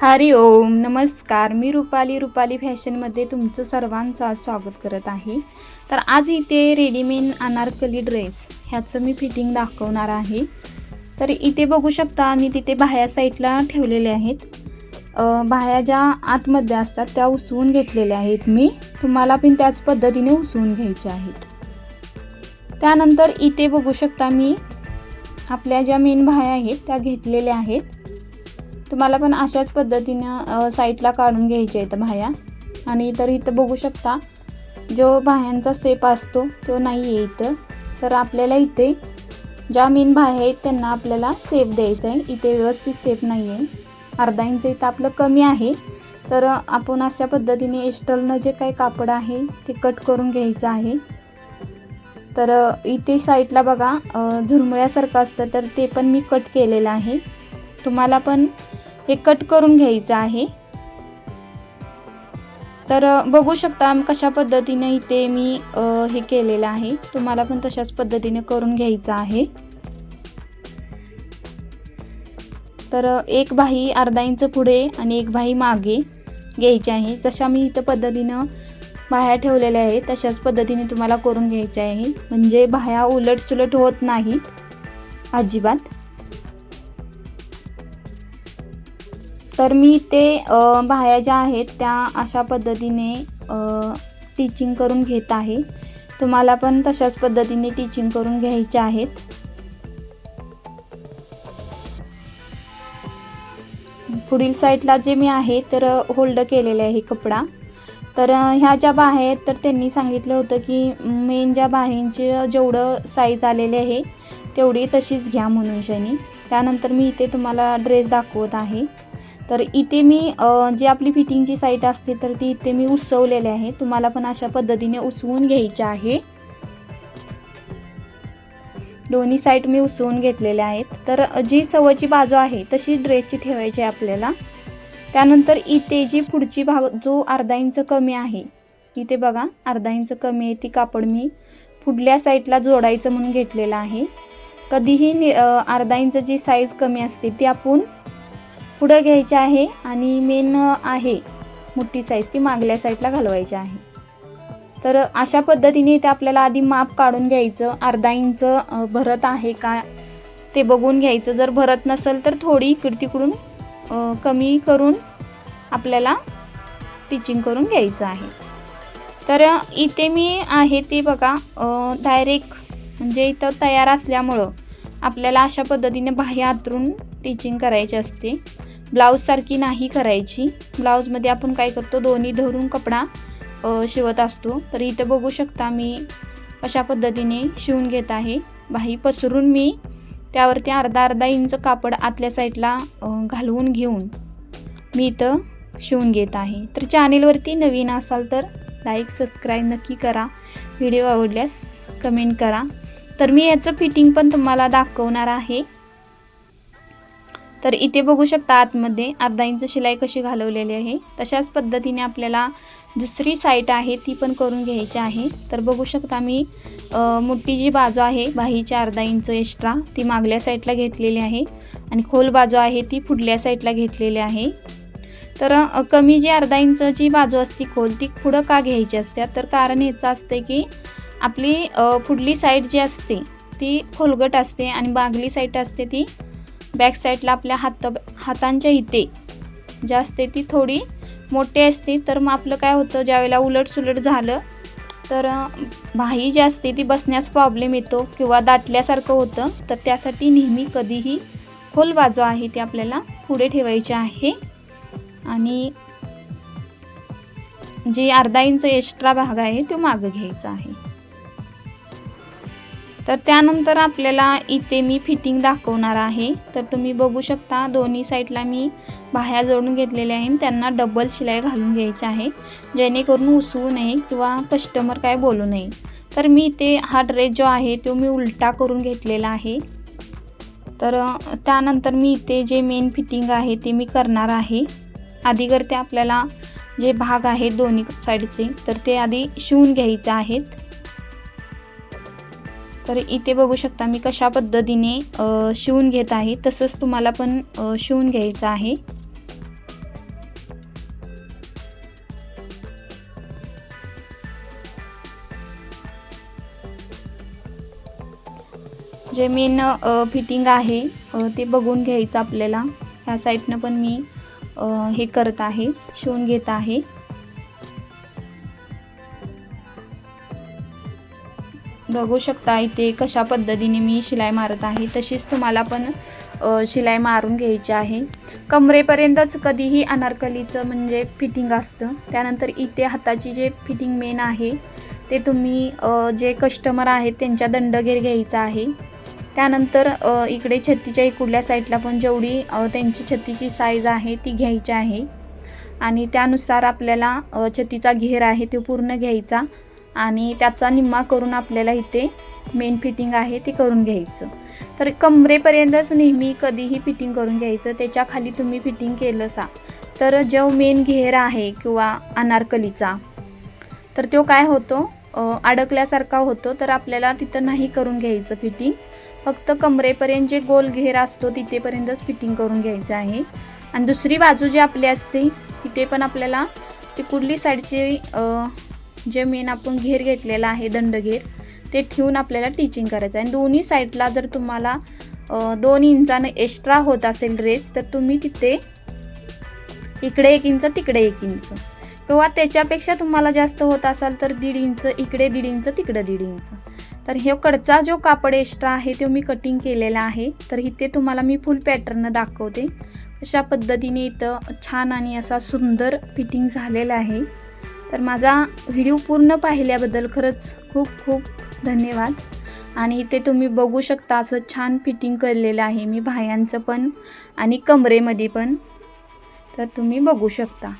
हरि ओम नमस्कार. मी रुपाली रुपाली फॅशनमध्ये तुमचं सर्वांचं आज स्वागत करत आहे. तर आज इथे रेडीमेड अनारकली ड्रेस ह्याचं मी फिटिंग दाखवणार आहे. तर इथे बघू शकता आणि तिथे बाह्या साईडला ठेवलेले आहेत. बाह्या ज्या आतमध्ये असतात त्या उसवून घेतलेल्या आहेत मी. तुम्हाला पण त्याच पद्धतीने उसवून घ्यायच्या आहेत. त्यानंतर इथे बघू शकता मी आपल्या ज्या मेन बाह्या आहेत त्या घेतलेल्या आहेत. तुम्हाला पण अशाच पद्धतीनं साईटला साईडला काढून घ्यायच्या आहेत बाह्या आणि तर इथं बघू शकता जो बाह्यांचा सेप असतो तो नाही आहे इथं. तर आपल्याला इथे ज्या मेन बाह्या आहेत त्यांना आपल्याला सेप द्यायचा आहे. इथे व्यवस्थित सेप नाही आहे. अर्धा इंच इथं आपलं कमी आहे. तर आपण अशा पद्धतीने एस्ट्रलनं जे काही कापड आहे ते कट करून घ्यायचं आहे. तर इथे साईडला बघा झुरमुळ्यासारखं असतं तर ते पण मी कट केलेलं आहे. तुम्हाला पण हे कट करून घ्यायचं आहे. तर बघू शकता कशा पद्धतीने इथे मी हे केलेलं आहे. तुम्हाला पण तशाच पद्धतीने करून घ्यायचं आहे. तर एक बाही अर्धा इंच पुढे आणि एक बाही मागे घ्यायची आहे. जशा मी इथं पद्धतीनं बाह्या ठेवलेल्या आहे तशाच पद्धतीने तुम्हाला करून घ्यायचे आहे. म्हणजे बाह्या उलटसुलट होत नाहीत अजिबात. तर मी ते बाह्या ज्या आहेत त्या अशा पद्धतीने टीचिंग करून घेत आहे. तुम्हाला पण तशाच पद्धतीने टीचिंग करून घ्यायच्या आहेत. पुढील साईडला जे मी आहे तर होल्ड केलेले आहे कपडा. तर ह्या ज्या बाह्या आहेत तर त्यांनी सांगितलं होतं की मेन ज्या बाह्यांचे जेवढं साईज आलेले आहे तेवढी तशीच घ्या म्हणून शनी. त्यानंतर मी इथे तुम्हाला ड्रेस दाखवत आहे. तर इथे मी जी आपली फिटिंगची साईट असते तर ती इथे मी उसवलेले आहे. तुम्हाला पण अशा पद्धतीने उसवून घ्यायची आहे. दोन्ही साईड मी उसवून घेतलेल्या आहेत. तर जी सवयची बाजू आहे तशी ड्रेसची ठेवायची आहे आपल्याला. त्यानंतर इथे जी पुढची भाग जो अर्धा इंच कमी आहे इथे बघा अर्धा इंच कमी आहे ती कापड मी पुढल्या साईडला जोडायचं म्हणून घेतलेलं आहे. कधीही नि अर्धा इंच जी साईज कमी असते ती आपण पुढं घ्यायचे आहे आणि मेन आहे मोठी साईज ती मागल्या साईडला घालवायची आहे. तर अशा पद्धतीने ते आपल्याला आधी माप काढून घ्यायचं अर्धा इंच भरत आहे का ते बघून घ्यायचं. जर भरत नसेल तर थोडी इकड तिकडून कमी करून आपल्याला स्टिचिंग करून घ्यायचं आहे. तर इथे मी आहे ते बघा डायरेक्ट म्हणजे इथं तयार असल्यामुळं आपल्याला अशा पद्धतीने बाह्य आतरून टिचिंग करायची असते. ब्लाऊजसारखी नाही करायची. ब्लाऊजमध्ये आपण काय करतो दोन्ही धरून कपडा शिवत असतो. तर इथं बघू शकता मी अशा पद्धतीने शिवून घेत आहे. बाही पसरून मी त्यावरती अर्धा अर्धा इंच कापड आतल्या साईडला घालवून घेऊन मी इथं शिवून घेत आहे. तर चॅनेलवरती नवीन असाल तर लाईक सबस्क्राईब नक्की करा. व्हिडिओ आवडल्यास कमेंट करा. तर मी याचं फिटिंग पण तुम्हाला दाखवणार आहे. तर इथे बघू शकता आतमध्ये अर्धा इंच शिलाई कशी घालवलेली आहे. तशाच पद्धतीने आपल्याला दुसरी साईट आहे ती पण करून घ्यायची आहे. तर बघू शकता मी मोठी जी बाजू आहे बाहीची अर्धा इंच एक्स्ट्रा ती मागल्या साईडला घेतलेली आहे. आणि खोल बाजू आहे ती पुढल्या साईडला घेतलेली आहे. तर कमी जी अर्धा इंचची बाजू असती खोल ती पुढं का घ्यायची असते? तर कारण याचं असते की आपली पुढली साईड जी असते ती खोलगट असते आणि मागली साईट असते ती बॅक साईडला आपल्या हात हातांच्या इथे. जी असते ती थोडी मोठी असते तर मग आपलं काय होतं ज्यावेळेला उलटसुलट झालं तर भाई जी असते ती बसण्यास प्रॉब्लेम येतो किंवा दाटल्यासारखं होतं तर त्यासाठी नेहमी कधीही खोल बाजू आहे ती आपल्याला पुढे ठेवायची आहे. आणि जी अर्धा इंच एक्स्ट्रा भाग आहे तो मागं घ्यायचा आहे. तर त्यानंतर आपल्याला इथे मी फिटिंग दाखवणार आहे. तर तुम्ही बघू शकता दोन्ही साईडला मी बाह्या जोडून घेतलेल्या आहे त्यांना डबल शिलाई घालून घ्यायची आहे. जेणेकरून उसवू नये किंवा कस्टमर काय बोलू नये. तर मी इथे हा ड्रेस जो आहे तो मी उलटा करून घेतलेला आहे. तर त्यानंतर मी इथे जे मेन फिटिंग आहे ते मी करणार आहे. आधी करते आपल्याला जे भाग आहेत दोन्ही साईडचे तर ते आधी शिवून घ्यायचे आहेत. तर इथे बघू शकता मी कशा पद्धतीने शिवून घेत आहे. तसंच तुम्हाला पण शिवून घ्यायचं आहे. जे मेन फिटिंग आहे ते बघून घ्यायचं आपल्याला. ह्या साईडनं पण मी हे करत आहे शिवून घेत आहे. बघू शकता इथे कशा पद्धतीने मी शिलाई मारत आहे. तशीच तुम्हाला पण शिलाई मारून घ्यायची आहे. कमरेपर्यंतच कधीही अनारकलीचं म्हणजे फिटिंग असतं. त्यानंतर इथे हाताची जे फिटिंग मेन आहे ते तुम्ही जे कस्टमर आहेत त्यांच्या दंडगेर घ्यायचा आहे. त्यानंतर इकडे छत्तीच्या इकडल्या साईडला पण जेवढी त्यांची छत्तीची साईज आहे ती घ्यायची आहे. आणि त्यानुसार आपल्याला छत्तीचा घेर आहे तो पूर्ण घ्यायचा. आणि त्याचा निम्मा करून आपल्याला इथे मेन फिटिंग आहे ते करून घ्यायचं. तर कमरेपर्यंतच नेहमी कधीही फिटिंग करून घ्यायचं. त्याच्याखाली तुम्ही फिटिंग केलं सा तर जो मेन घेर आहे किंवा अनारकलीचा तर तो काय होतो? अडकल्यासारखा होतो तर आपल्याला तिथं नाही करून घ्यायचं फिटिंग फक्त कमरेपर्यंत जे गोल घेर असतो तिथेपर्यंतच फिटिंग करून घ्यायचं आहे. आणि दुसरी बाजू जी आपली असते तिथे पण आपल्याला ती कुठली साईडची जे मेन आपण घेर घेतलेला आहे दंडघेर ते ठेवून आपल्याला टीचिंग करायचं आहे. आणि दोन्ही साईडला जर तुम्हाला दोन इंचानं एक्स्ट्रा होत असेल ड्रेस तर तुम्ही तिथे इकडे एक इंच तिकडे एक इंच. किंवा त्याच्यापेक्षा तुम्हाला जास्त होत असाल तर दीड इंच इकडे दीड इंच तिकडे दीड इंच. तर हे कडचा जो कापड एक्स्ट्रा आहे तो मी कटिंग केलेला आहे. तर इथे तुम्हाला मी फुल पॅटर्न दाखवते. अशा पद्धतीने इथं छान आणि असा सुंदर फिटिंग झालेला आहे. तर माझा व्हिडिओ पूर्ण पाहिल्याबद्दल खरंच खूप खूप धन्यवाद. आणि इथे तुम्ही बघू शकता असं छान फिटिंग केलेलं आहे मी बाह्यांचं पण आणि कमरेमध्ये पण. तर तुम्ही बघू शकता.